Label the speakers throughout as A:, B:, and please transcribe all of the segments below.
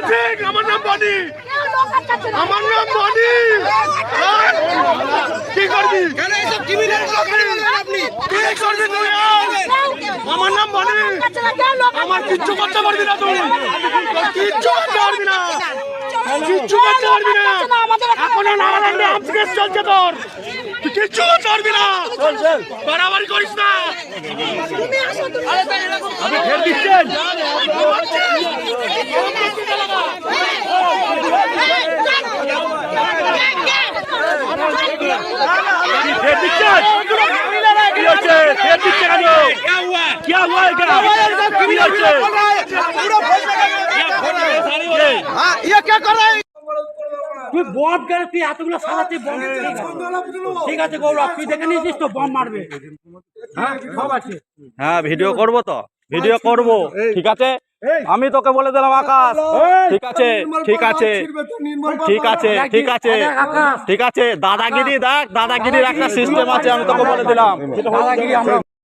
A: সিং আমার নাম বনি। আমার নাম বনি। কি করবি? আমার নাম বনি। আমার কিচ্ছু করতে পারবি না তুই। কিচ্ছু করতে পারবি না। কিচ্ছু করতে পারবি না এখন নাগাল্যান্ডে আজকে চলছে তোর তুই কিচ্ছু করতে পারবি না বাড়াবাড়ি করিস না
B: তুমি আসো, তুমি
A: আপনি ফের দিচ্ছেন আপনি ফের দিচ্ছেন কি ফের দিচ্ছে কেন কি হুয়া কি হচ্ছে
C: তুই বম গেলে তুই এতগুলো সারাতে বম ঠিক আছে গৌরব তুই দেখে নিয়েছিস তো বম মারবে। হ্যাঁ সব আছে।
D: হ্যাঁ ভিডিও করব তো? ভিডিও করব ঠিক আছে? আমি তোকে বলে দিলাম আকাশ। ঠিক আছে ঠিক আছে। ঠিক আছে ঠিক আছে। ঠিক আছে দাদাগিরি দেখ দাদাগিরির একটা সিস্টেম আছে আমি তোকে বলে দিলাম।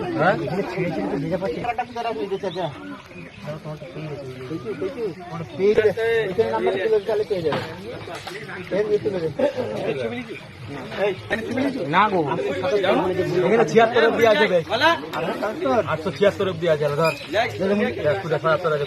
C: আমরা না গো। এখানে ছিয়াত্তর অব্দি আছে দেখ আটশো ছিয়াত্তর অব্দি আছে ধর একশো সাতাত্তর আছে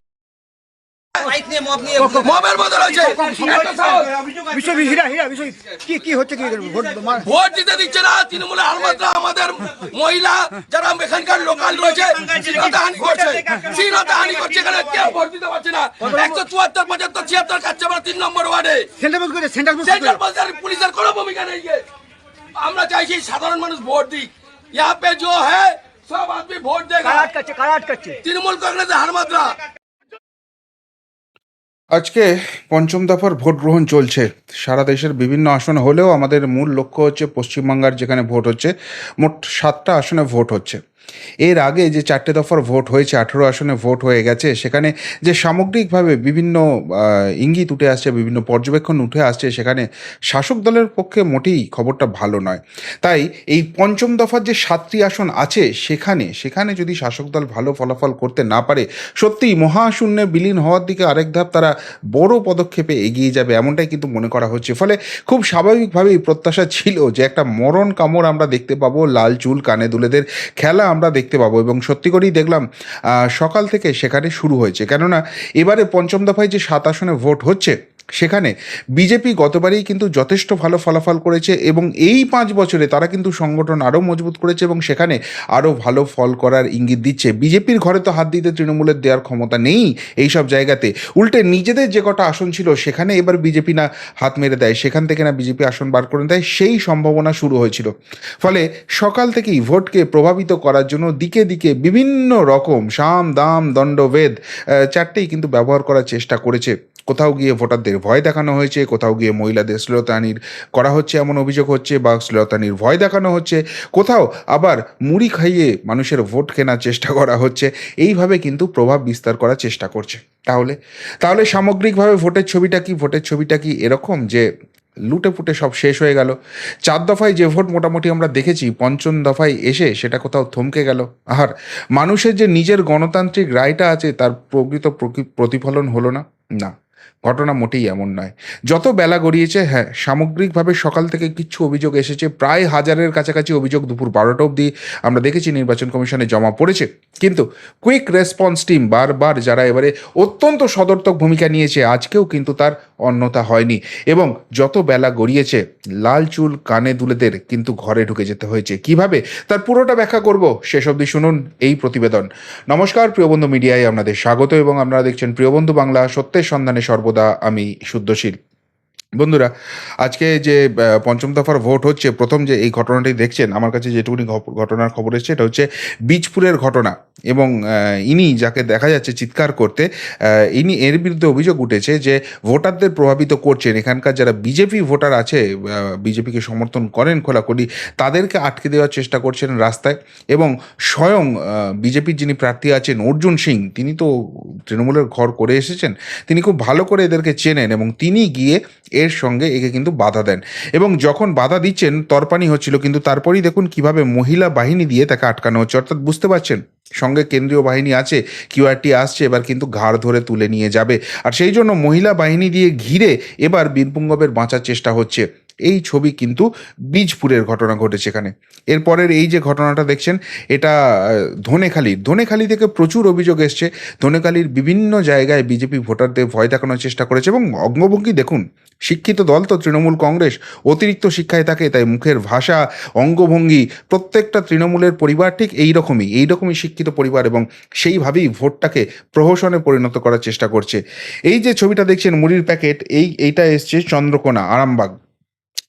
A: মবের বদল হয়েছে একটা সাহস। ভোট দিতে দিচ্ছে না তৃণমূলের আলমাদরা আমাদের মহিলা যারা এখানকার লোকাল রয়েছে হানি করছে হানি করছে এখানে কেউ ভোট দিতে পারছে না একশো চুয়াত্তর পঁচাত্তর ছিয়াত্তর কাছে আমরা তিন নম্বর ওয়ার্ডে সেন্ট্রাল বাজার পুলিশের কোনো ভূমিকা নেই গিয়ে। আমরা চাইছি সাধারণ মানুষ ভোট দিক यहाँ पे जो है सब आदमी वोट देगा तृणमूल कांग्रेस हारमात्रा
E: আজকে পঞ্চম দফার ভোট গ্রহণ চলছে। সারা দেশের বিভিন্ন আসন হলেও আমাদের মূল লক্ষ্য হচ্ছে পশ্চিমবাংলার যেখানে ভোট হচ্ছে, মোট সাতটা আসনে ভোট হচ্ছে। এর আগে যে চারটে দফার ভোট হয়েছে, আঠেরো আসনে ভোট হয়ে গেছে, সেখানে যে সামগ্রিকভাবে বিভিন্ন ইঙ্গিত উঠে আসছে, বিভিন্ন পর্যবেক্ষণ উঠে আসছে, সেখানে শাসক দলের পক্ষে মোটেই খবরটা ভালো নয়। তাই এই পঞ্চম দফার যে সাতটি আসন আছে, সেখানে সেখানে যদি শাসক দল ভালো ফলাফল করতে না পারে, সত্যিই মহাশূন্যে বিলীন হওয়ার দিকে আরেক ধাপ তারা বড় পদক্ষেপে এগিয়ে যাবে, এমনটাই কিন্তু মনে করা হচ্ছে। ফলে খুব স্বাভাবিকভাবেই প্রত্যাশা ছিল যে একটা মরণ কামড় আমরা দেখতে পাবো, লাল চুল, কানে দুলেদের খেলা আমরা দেখতে পাবো। এবং সত্যি করেই দেখলাম সকাল থেকে সেখানে শুরু হয়েছে। কেননা, এবারে পঞ্চম দফায় যে সাত আসনে ভোট হচ্ছে সেখানে বিজেপি গতবারেই কিন্তু যথেষ্ট ভালো ফলাফল করেছে এবং এই পাঁচ বছরে তারা কিন্তু সংগঠন আরও মজবুত করেছে এবং সেখানে আরও ভালো ফল করার ইঙ্গিত দিচ্ছে। বিজেপির ঘরে তো হাত দিতে তৃণমূলের দেওয়ার ক্ষমতা নেই এই সব জায়গাতে। উল্টে নিজেদের যে কটা আসন ছিল সেখানে এবার বিজেপি না হাত মেরে দেয়, সেখান থেকে না বিজেপি আসন বার করে দেয়, সেই সম্ভাবনা শুরু হয়েছিল। ফলে সকাল থেকেই ভোটকে প্রভাবিত করার জন্য দিকে দিকে বিভিন্ন রকম সাম, দাম, দণ্ডভেদ চারটেই কিন্তু ব্যবহার করার চেষ্টা করেছে। কোথাও গিয়ে ভোটারদের ভয় দেখানো হয়েছে, কোথাও গিয়ে মহিলাদের শ্লীলতাহানির করা হচ্ছে এমন অভিযোগ হচ্ছে বা শ্লীলতাহানির ভয় দেখানো হচ্ছে, কোথাও আবার মুড়ি খাইয়ে মানুষের ভোট কেনার চেষ্টা করা হচ্ছে, এইভাবে কিন্তু প্রভাব বিস্তার করার চেষ্টা করছে। তাহলে তাহলে সামগ্রিকভাবে ভোটের ছবিটা কি? ভোটের ছবিটা কি এরকম যে লুটে পুটে সব শেষ হয়ে গেল? চার দফায় যে ভোট মোটামুটি আমরা দেখেছি, পঞ্চম দফায় এসে সেটা কোথাও থমকে গেল। আর মানুষের যে নিজের গণতান্ত্রিক রায়টা আছে, তার প্রকৃত প্রকি- প্রতিফলন হলো না? না। ঘটনা মোটেই এমন নয়। যত বেলা গড়িয়েছে হ্যাঁ সামগ্রিকভাবে সকাল থেকে কিছু অভিযোগ এসেছে। প্রায় হাজারের কাছাকাছি অভিযোগ দুপুর বারোটা অবধি আমরা দেখেছি, নির্বাচন কমিশনে জমা পড়েছে। কিন্তু কুইক রেসপন্স টিম বারবার যারা এবারে অত্যন্ত সদর্থক ভূমিকা নিয়েছে, আজকেও কিন্তু তার অন্যতা হয়নি। এবং যত বেলা গড়িয়েছে, লাল চুল কানে দুলেদের কিন্তু ঘরে ঢুকে যেতে হয়েছে। কীভাবে? তার পুরোটা ব্যাখ্যা করব, শেষ অবধি শুনুন এই প্রতিবেদন। নমস্কার প্রিয়বন্ধু মিডিয়ায় আপনাদের স্বাগত এবং আপনারা দেখছেন প্রিয়বন্ধু বাংলা সত্যের সন্ধানে সর্বদা আমি শুদ্ধশীল। বন্ধুরা, আজকে যে পঞ্চম দফার ভোট হচ্ছে, প্রথম যে এই ঘটনাটি দেখছেন, আমার কাছে যেটুকুনি ঘটনার খবর এসেছে এটা হচ্ছে বীজপুরের ঘটনা এবং ইনি যাকে দেখা যাচ্ছে চিৎকার করতে ইনি এর বিরুদ্ধে অভিযোগ উঠেছে যে ভোটারদের প্রভাবিত করছেন। এখানকার যারা বিজেপি ভোটার আছে বিজেপিকে সমর্থন করেন খোলাখুলি, তাদেরকে আটকে দেওয়ার চেষ্টা করছেন রাস্তায় এবং স্বয়ং বিজেপির যিনি প্রার্থী আছেন অর্জুন সিং, তিনি তো তৃণমূলের ঘর করে এসেছেন, তিনি খুব ভালো করে এদেরকে চেনেন এবং তিনি গিয়ে এর সঙ্গে একে কিন্তু বাধা দেন। এবং যখন বাধা দিচ্ছেন, তরপানি হচ্ছিল, কিন্তু তারপরেই দেখুন কীভাবে মহিলা বাহিনী দিয়ে তাকে আটকানো হচ্ছে। অর্থাৎ বুঝতে পারছেন? সঙ্গে কেন্দ্রীয় বাহিনী আছে কিউআরটি আসছে, এবার কিন্তু ঘাড় ধরে তুলে নিয়ে যাবে। আর সেই জন্য মহিলা বাহিনী দিয়ে ঘিরে এবার বীরপুঙ্গবের বাঁচার চেষ্টা হচ্ছে। এই ছবি কিন্তু বীজপুরের ঘটনা ঘটেছে এখানে। এরপরের এই যে ঘটনাটা দেখছেন, এটা ধনেখালি। ধনেখালি থেকে প্রচুর অভিযোগ এসছে। ধনেখালির বিভিন্ন জায়গায় বিজেপি ভোটারদের ভয় দেখানোর চেষ্টা করেছে এবং অঙ্গভঙ্গি দেখুন, শিক্ষিত দল তো তৃণমূল কংগ্রেস, অতিরিক্ত শিক্ষায় থাকে তাই মুখের ভাষা, অঙ্গভঙ্গি, প্রত্যেকটা তৃণমূলের পরিবার ঠিক এইরকমই এইরকমই শিক্ষিত পরিবার এবং সেইভাবেই ভোটটাকে প্রহসনে পরিণত করার চেষ্টা করছে। এই যে ছবিটা দেখছেন, মুড়ির প্যাকেট, এই, এইটা এসছে চন্দ্রকোনা, আরামবাগ।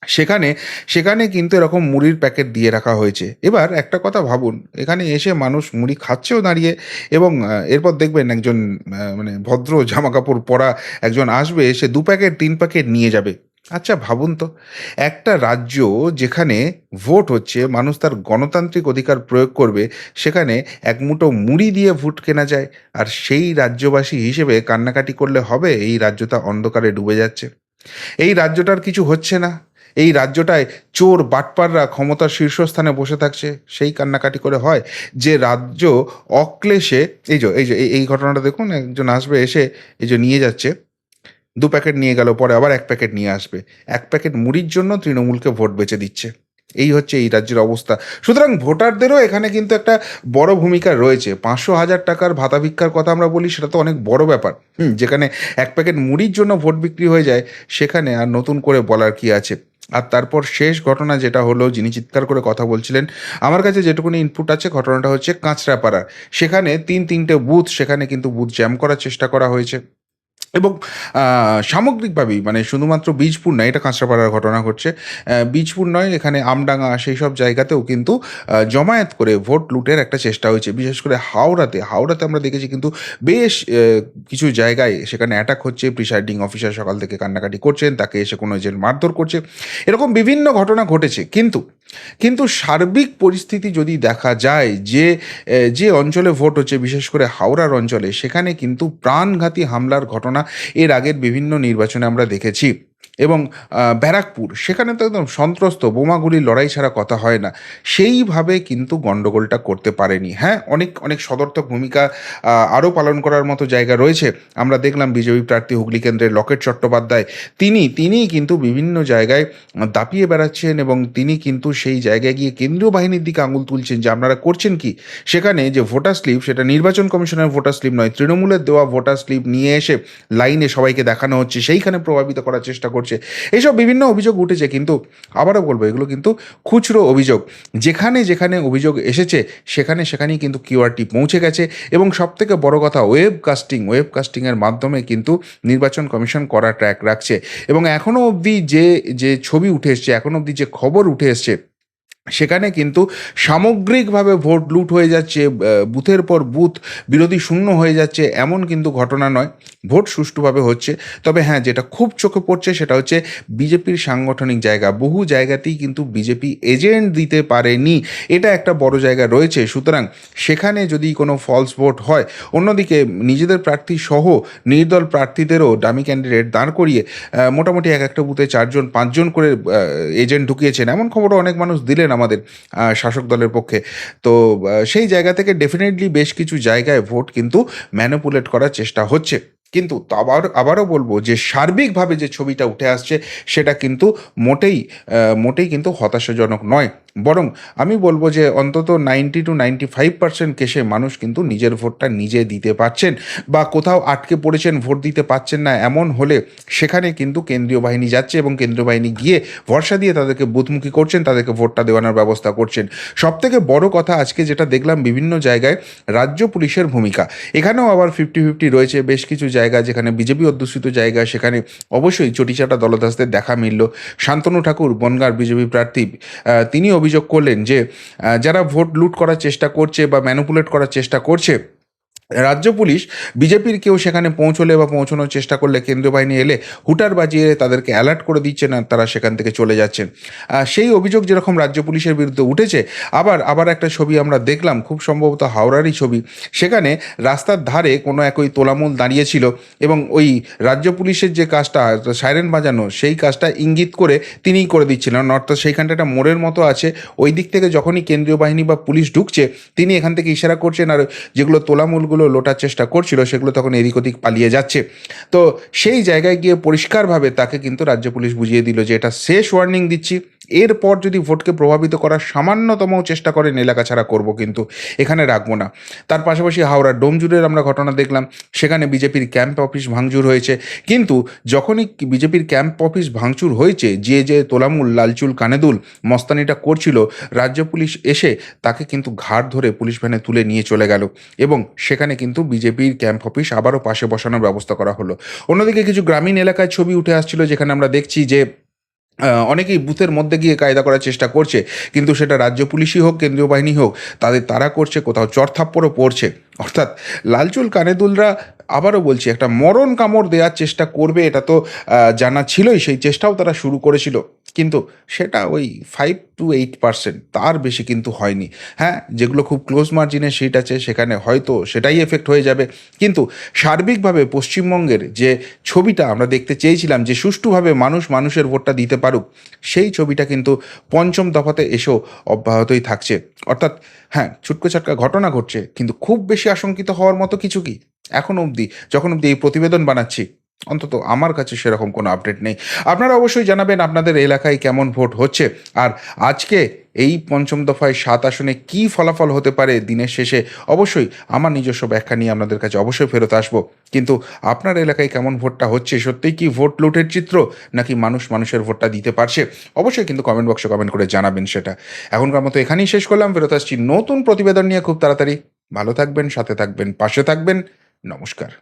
E: সেখানে সেখানে কিন্তু এরকম মুড়ির প্যাকেট দিয়ে রাখা হয়েছে। এবার একটা কথা ভাবুন, এখানে এসে মানুষ মুড়ি খাচ্ছেও দাঁড়িয়ে এবং এরপর দেখবেন একজন মানে ভদ্র জামা কাপড় পরা একজন আসবে, এসে দু প্যাকেট, তিন প্যাকেট নিয়ে যাবে। আচ্ছা ভাবুন তো, একটা রাজ্য যেখানে ভোট হচ্ছে, মানুষ তার গণতান্ত্রিক অধিকার প্রয়োগ করবে, সেখানে এক মুঠো মুড়ি দিয়ে ভোট কেনা যায়, আর সেই রাজ্যবাসী হিসেবে কান্নাকাটি করলে হবে, এই রাজ্যটা অন্ধকারে ডুবে যাচ্ছে। এই রাজ্যটার কিছু হচ্ছে না। এই রাজ্যটায় চোর বাটপাররা ক্ষমতার শীর্ষস্থানে বসে থাকছে, সেই কান্নাকাটি করে হয়। যে রাজ্য অক্লেশে, এই যে এই যে, এই- ঘটনাটা দেখুন, একজন আসবে এসে এই যে নিয়ে যাচ্ছে, দু প্যাকেট নিয়ে গেল, পরে আবার এক প্যাকেট নিয়ে আসবে। এক প্যাকেট মুড়ির জন্য তৃণমূলকে ভোট বেচে দিচ্ছে। এই হচ্ছে এই রাজ্যের অবস্থা। সুতরাং ভোটারদেরও এখানে কিন্তু একটা বড় ভূমিকা রয়েছে। পাঁচশো হাজার টাকার ভাতা ভিক্ষার কথা আমরা বলি, সেটা তো অনেক বড় ব্যাপার। যেখানে এক প্যাকেট মুড়ির জন্য ভোট বিক্রি হয়ে যায়, সেখানে আর নতুন করে বলার কি আছে? আর তারপর শেষ ঘটনা যেটা হলো, যিনি চিৎকার করে কথা বলছিলেন, আমার কাছে যেটুকুনি ইনপুট আছে ঘটনাটা হচ্ছে কাঁচরাপাড়ার সেখানে তিন তিনটে বুথ সেখানে কিন্তু বুথ জ্যাম করার চেষ্টা করা হয়েছে। এবং সামগ্রিকভাবেই মানে শুধুমাত্র বীজপুর নয়, এটা কাঁচরাপাড়ার ঘটনা ঘটছে বীজপুর নয়, এখানে আমডাঙ্গা সেই সব জায়গাতেও কিন্তু জমায়েত করে ভোট লুটের একটা চেষ্টা হয়েছে, বিশেষ করে হাওড়াতে। হাওড়াতে আমরা দেখেছি কিন্তু বেশ কিছু জায়গায় সেখানে অ্যাটাক হচ্ছে প্রিসাইডিং অফিসার সকাল থেকে কান্নাকাটি করছেন, তাকে এসে কোনো এজেন্ট মারধর করছে। এরকম বিভিন্ন ঘটনা ঘটেছে, কিন্তু কিন্তু সার্বিক পরিস্থিতি যদি দেখা যায় যে যে অঞ্চলে ভোট হচ্ছে, বিশেষ করে হাওড়ার অঞ্চলে, সেখানে কিন্তু প্রাণঘাতী হামলার ঘটনা এর আগের বিভিন্ন নির্বাচনে আমরা দেখেছি এবং ব্যারাকপুর, সেখানে তো একদম সন্ত্রস্ত বোমাগুলির লড়াই ছাড়া কথা হয় না। সেইভাবে কিন্তু গণ্ডগোলটা করতে পারেনি। হ্যাঁ অনেক অনেক সদর্থক ভূমিকা আরও পালন করার মতো জায়গা রয়েছে। আমরা দেখলাম বিজেপি প্রার্থী হুগলি কেন্দ্রের লকেট চট্টোপাধ্যায়। তিনি তিনিই কিন্তু বিভিন্ন জায়গায় দাপিয়ে বেড়াচ্ছেন এবং তিনি কিন্তু সেই জায়গায় গিয়ে কেন্দ্রীয় বাহিনীর দিকে আঙুল তুলছেন যে আপনারা করছেন কি? সেখানে যে ভোটার স্লিপ, সেটা নির্বাচন কমিশনের ভোটার স্লিপ নয়, তৃণমূলের দেওয়া ভোটার স্লিপ নিয়ে এসে লাইনে সবাইকে দেখানো হচ্ছে। সেইখানে প্রভাবিত করার চেষ্টা এইসব বিভিন্ন অভিযোগ উঠেছে কিন্তু, আবারও বলব, এগুলো কিন্তু খুচরো অভিযোগ। যেখানে যেখানে অভিযোগ এসেছে, সেখানে সেখানেই কিন্তু কিউআরটি পৌঁছে গেছে এবং সবথেকে বড় কথা, ওয়েব কাস্টিং, ওয়েব কাস্টিংয়ের মাধ্যমে কিন্তু নির্বাচন কমিশন করা ট্র্যাক রাখছে। এবং এখনও অবধি যে যে ছবি উঠে এসছে এখনও অবধি যে খবর উঠে এসছে সেখানে কিন্তু সামগ্রিকভাবে ভোট লুট হয়ে যাচ্ছে বুথের পর বুথ বিরোধী শূন্য হয়ে যাচ্ছে, এমন কিন্তু ঘটনা নয়। ভোট সুষ্ঠুভাবে হচ্ছে। তবে হ্যাঁ যেটা খুব চোখে পড়ছে সেটা হচ্ছে বিজেপির সাংগঠনিক জায়গা। বহু জায়গাতেই কিন্তু বিজেপি এজেন্ট দিতে পারেনি। এটা একটা বড় জায়গা রয়েছে। সুতরাং সেখানে যদি কোনো ফলস ভোট হয়, অন্যদিকে নিজেদের প্রার্থী সহ নির্দল প্রার্থীদেরও ডামি ক্যান্ডিডেট দাঁড় করিয়ে মোটামুটি এক একটা বুথে চারজন, পাঁচজন করে এজেন্ট ঢুকিয়েছেন। এমন খবরও অনেক মানুষ দিলেন আমাদের শাসক দলের পক্ষে। তো সেই জায়গা থেকে ডেফিনেটলি বেশ কিছু জায়গায় ভোট কিন্তু ম্যানিপুলেট করার চেষ্টা হচ্ছে। কিন্তু আবার, আবারও বলব যে সার্বিকভাবে যে ছবিটা উঠে আসছে, সেটা কিন্তু মোটেই মোটেই কিন্তু হতাশাজনক নয়। বরং আমি বলব যে অন্তত ninety two ninety five percent কেসে মানুষ কিন্তু নিজের ভোটটা নিজে দিতে পারছেন বা কোথাও আটকে পড়েছেন ভোট দিতে পারছেন না এমন হলে সেখানে কিন্তু কেন্দ্রীয় বাহিনী যাচ্ছে এবং কেন্দ্রীয় বাহিনী গিয়ে ভরসা দিয়ে তাদেরকে বুথমুখী করছেন তাদেরকে ভোটটা দেওয়ানোর ব্যবস্থা করছেন। সব থেকে বড় কথা আজকে যেটা দেখলাম বিভিন্ন জায়গায় রাজ্য পুলিশের ভূমিকা। এখানেও আবার ফিফটি ফিফটি রয়েছে বেশ কিছু জায়গা যেখানে বিজেপি অধ্যুষিত জায়গা সেখানে অবশ্যই চটিচাটা দলদাসদের দেখা মিলল। শান্তনু ঠাকুর বনগাঁর বিজেপি প্রার্থী আহ, তিনি অভিযোগ করলেন যে যারা ভোট লুট করার চেষ্টা করছে বা ম্যানুপুলেট করার চেষ্টা করছে রাজ্য পুলিশ বিজেপির কেউ সেখানে পৌঁছলে বা পৌঁছানোর চেষ্টা করলে কেন্দ্রীয় বাহিনী এলে হুটার বাজিয়ে তাদেরকে অ্যালার্ট করে দিচ্ছে না তারা সেখান থেকে চলে যাচ্ছেন। সেই অভিযোগ যেরকম রাজ্য পুলিশের বিরুদ্ধে উঠেছে, আবার আবার একটা ছবি আমরা দেখলাম, খুব সম্ভবত হাওড়ারই ছবি। সেখানে রাস্তার ধারে কোনো এক ওই তোলামূল দাঁড়িয়েছিল এবং ওই রাজ্য পুলিশের যে কাজটা, সাইরেন বাজানো, সেই কাজটা ইঙ্গিত করে তিনিই করে দিচ্ছিলেন। অর্থাৎ সেইখানটা একটা মোড়ের মতো আছে, ওই দিক থেকে যখনই কেন্দ্রীয় বাহিনী বা পুলিশ ঢুকছে, তিনি এখান থেকে ইশারা করছেন আর যেগুলো তোলামূলগুলো লোটার চেষ্টা করছিল সেগুলো তখন এদিক ওদিক পালিয়ে যাচ্ছে। তো সেই জায়গায় গিয়ে পরিষ্কারভাবে তাকে কিন্তু রাজ্য পুলিশ বুঝিয়ে দিল যে এটা শেষ ওয়ার্নিং দিচ্ছি। এরপর যদি ভোটকে প্রভাবিত করার সামান্যতম চেষ্টা করেন, এলাকা ছাড়া করব কিন্তু এখানে রাখব না। তার পাশাপাশি হাওড়া ডোমজুরের আমরা ঘটনা দেখলাম, সেখানে বিজেপির ক্যাম্প অফিস ভাঙচুর হয়েছে। কিন্তু যখনই বিজেপির ক্যাম্প অফিস ভাঙচুর হয়েছে, যে যে তোলামুল, লালচুল, কানেদুল মস্তানিটা করছিল, রাজ্য পুলিশ এসে তাকে কিন্তু ঘাট ধরে পুলিশ ভ্যানে তুলে নিয়ে চলে গেল এবং সেখানে কিন্তু বিজেপির ক্যাম্প অফিস আবারও পাশে বসানোর ব্যবস্থা করা হলো। অন্যদিকে কিছু গ্রামীণ এলাকায় ছবি উঠে আসছিল, যেখানে আমরা দেখছি যে অনেকেই বুথের মধ্যে গিয়ে কায়দা করার চেষ্টা করছে, কিন্তু সেটা রাজ্য পুলিশই হোক, কেন্দ্রীয় বাহিনী হোক, তাদের তারা করছে, কোথাও চরথাপ্পরও পড়ছে। অর্থাৎ লালচুল কানেদুলরা আবারও বলছি, একটা মরণ কামড় দেওয়ার চেষ্টা করবে, এটা তো জানা ছিলই, সেই চেষ্টাও তারা শুরু করেছিল। কিন্তু সেটা ওই ফাইভ টু এইট পার্সেন্ট তার বেশি কিন্তু হয়নি। হ্যাঁ যেগুলো খুব ক্লোজ মার্জিনে সিট আছে, সেখানে হয়তো সেটাই এফেক্ট হয়ে যাবে। কিন্তু সার্বিকভাবে পশ্চিমবঙ্গের যে ছবিটা আমরা দেখতে চেয়েছিলাম, যে সুষ্ঠুভাবে মানুষ মানুষের ভোটটা দিতে পারুক, সেই ছবিটা কিন্তু পঞ্চম দফাতে এসেও অব্যাহতই থাকছে। অর্থাৎ হ্যাঁ ছুটকো ছাটকা ঘটনা ঘটছে, কিন্তু খুব বেশি আশঙ্কিত হওয়ার মতো কিছু কি? এখন অবধি, যখন অবধি এই প্রতিবেদন বানাচ্ছি অন্তত আমার কাছে সেরকম কোনো আপডেট নেই। আপনারা অবশ্যই জানাবেন আপনাদের এলাকায় কেমন ভোট হচ্ছে। আর আজকে এই পঞ্চম দফায় সাত আসনে কি ফলাফল হতে পারে দিনের শেষে, অবশ্যই আমার নিজস্ব ব্যাখ্যা নিয়ে আপনাদের কাছে অবশ্যই ফেরত আসব। কিন্তু আপনার এলাকায় কেমন ভোটটা হচ্ছে, সত্যিই কি ভোট লুটের চিত্র, নাকি মানুষ মানুষের ভোটটা দিতে পারছে? অবশ্যই কিন্তু কমেন্ট বক্সে কমেন্ট করে জানাবেন সেটা। এখনকার মতো এখানেই শেষ করলাম, ফেরত আসছি নতুন প্রতিবেদন নিয়ে খুব তাড়াতাড়ি। ভালো থাকবেন, সাথে থাকবেন, পাশে থাকবেন। নমস্কার।